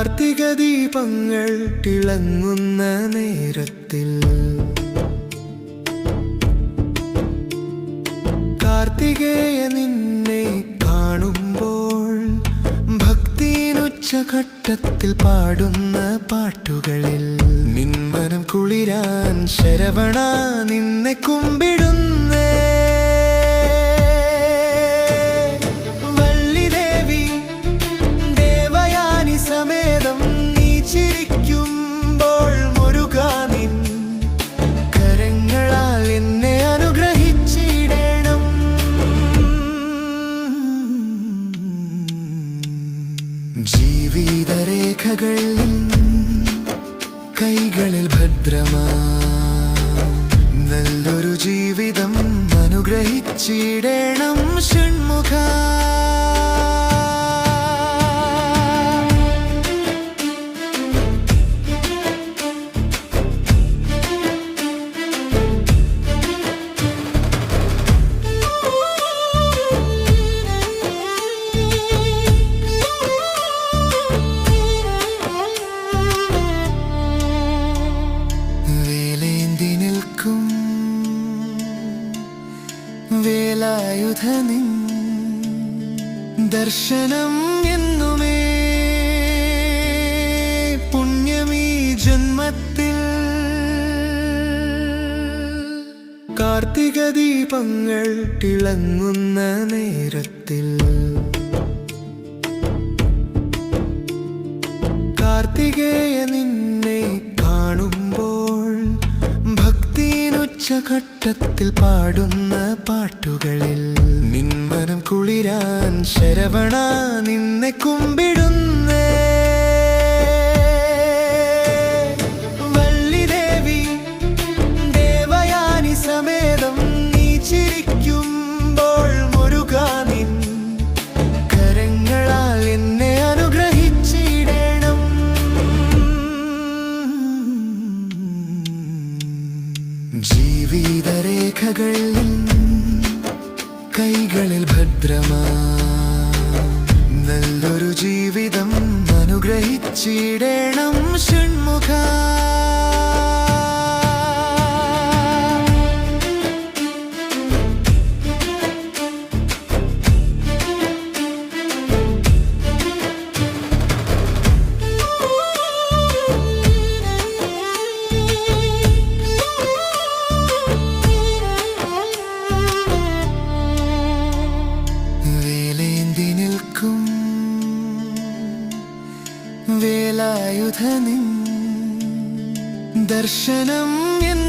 കാർത്തിക ദീപങ്ങൾ തിളങ്ങുന്ന നേരത്തിൽ. കാർത്തികേയ നിന്നെ കാണുമ്പോൾ ഭക്തിയിനുച്ചഘട്ടത്തിൽ പാടുന്ന പാട്ടുകളിൽ. നിന്മനം കുളിരാൻ ശരവണ നിന്നെ കുമ്പിടുന്നേ. ജീവിതരേഖകൾ കൈകളിൽ ഭദ്രമാ. നല്ലൊരു ജീവിതം അനുഗ്രഹിച്ചിടണം. വേലായുധ ദർശനം എന്നുമേ. പുണ്യമീ ജന്മത്തിൽ കാർത്തിക ദീപങ്ങൾ തിളങ്ങുന്ന നേരത്തിൽ കാർത്തികേയ നിന്നെ ഭക്തിനുച്ചഘട്ടത്തിൽ പാടുന്ന പാട്ടുകളിൽ നിന്മനം കുളിരാൻ ശരവണ നിന്നെ കുമ്പിടുന്നേ. ജീവിതരേഖകൾ കൈകളിൽ ഭദ്രമാ. നല്ലൊരു ജീവിതം അനുഗ്രഹിച്ചിടേണം ഷൺമുഖ. വേലായുധ നിൻ ദർശനം എന്നുമേ